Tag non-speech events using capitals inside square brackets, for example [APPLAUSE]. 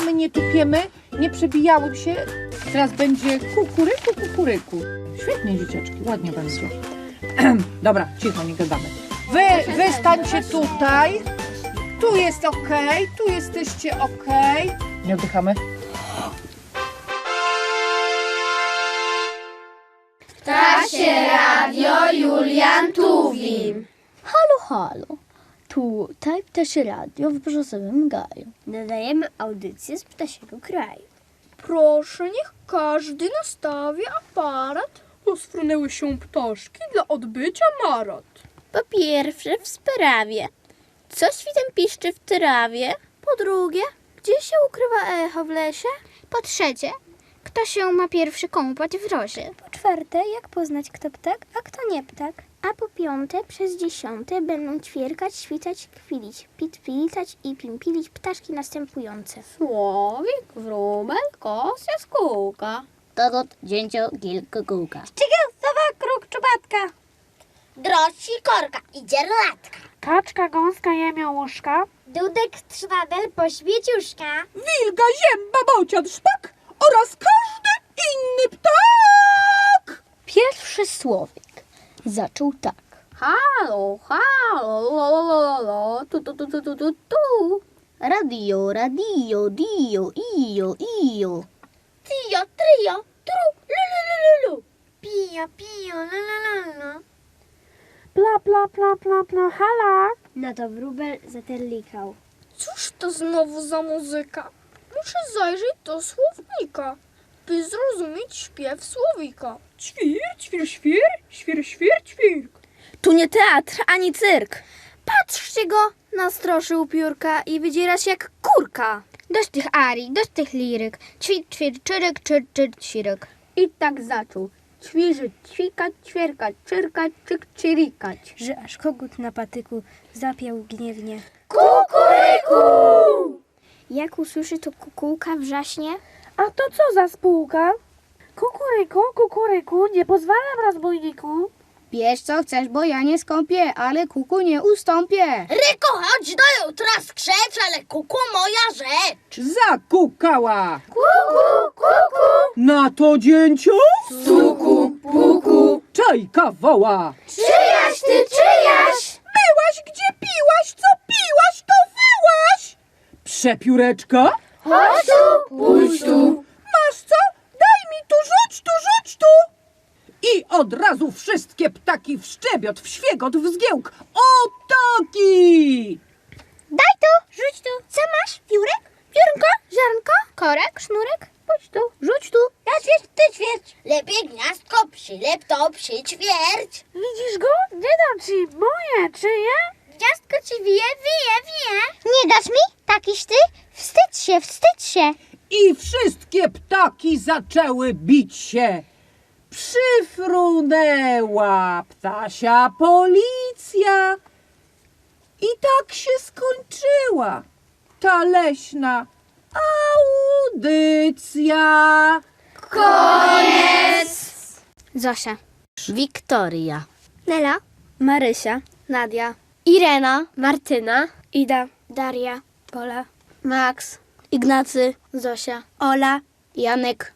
skakamy, nie tupiemy, nie przebijały się. Teraz będzie kukuryku, kukuryku. Świetnie, dzieciaczki, ładnie będzie. [CLEARS THROAT] Dobra, cicho, nie gadamy. Wy, wy stańcie tutaj. Tu jest ok, tu jesteście ok. Nie oddychamy. Ptasie Radio Julian Tuwim. Halo, halo. Tutaj Ptasie Radio w Brzozowym Gaju. Nadajemy audycję z ptasiego kraju. Proszę, niech każdy nastawi aparat. Rozfrunęły się ptaszki dla odbycia marat. Po pierwsze w sprawie. Co świtem piszczy w trawie? Po drugie, gdzie się ukrywa echo w lesie? Po trzecie, kto się ma pierwszy kąpać w rosie? Po czwarte, jak poznać kto ptak, a kto nie ptak? A po piąte, przez dziesiąte będą ćwierkać, świtać, kwilić, pitpilitać i pimpilić ptaszki następujące. Słowik, wróbel, kos, jaskółka. Torot, dzięcio, gil, kukułka. Sowa, kruk, czubatka. Droci, korka i dzierlatka. Kaczka, gąska, jemiołuszka. Dudek, trzwadel, poświeciuszka. Wilga, zięba, bocian, szpak oraz każdy inny ptak. Pierwszy słowik zaczął tak. Halo, halo, lo, lo, lo, lo, lo, tu, tu, tu, tu, tu, tu, tu. Radio, radio, dio, io, io. Tio, trio, tru, lu, lu, lu, lu, lu. Pio, pio, la, la, la, la. Pla, pla, pla, pla, pla, hala. Na to wróbel zaterlikał. Cóż to znowu za muzyka? Muszę zajrzeć do słownika, by zrozumieć śpiew słowika. Ćwir, ćwir, świr, świr, świr, ćwirk. Tu nie teatr, ani cyrk. Patrzcie go, nastroszył piórka i wydziera się jak kurka. Dość tych arii, dość tych liryk. Ćwir, ćwir, czyrek, czyr, czyr, ćwirek. I tak zaczął. Ćwiżyć, ćwikać, ćwierkać, czyrkać, czyk, czyrikać. że aż kogut na patyku zapiał gniewnie. Jak usłyszy to kukułka wrzaśnie, A to co za spółka? Kukuryku, kukuryku, nie pozwalam rozbójniku. Bierz co chcesz, bo ja nie skąpię, ale kuku nie ustąpię. Ryko, chodź do jutra skrzecz, ale kuku moja rzecz. Zakukała. Kuku, kuku. Na to dzięcio? Suku, puku. Czajka woła. Czyjaś ty, czyjaś? Byłaś gdzie piłaś, co piłaś, to wyłaś. Przepióreczka? Chodź tu, Pójdź tu. Masz co? Daj mi tu, rzuć tu, rzuć tu. I od razu wszystkie ptaki w szczebiot, w świegot, w zgiełk. O taki! Daj tu, rzuć tu. Co masz? Piórek? Piórnko? Ziarnko? Korek? Sznurek? Pójdź tu, rzuć tu. Ja ćwierć, ty ćwierć. Lepiej gniazdko przylep to przy ćwierć. Widzisz go? Nie dam ci moje, czyje? Gniazdko ci. Nie Takiś ty? Wstydź się, wstydź się. I wszystkie ptaki zaczęły bić się. Przyfrunęła ptasia policja. I tak się skończyła ta leśna audycja. Zosia. Wiktoria. Nela. Marysia, Nadia. Irena, Martyna. Ida, Daria. Pola, Max. Ignacy. Zosia. Ola, Janek.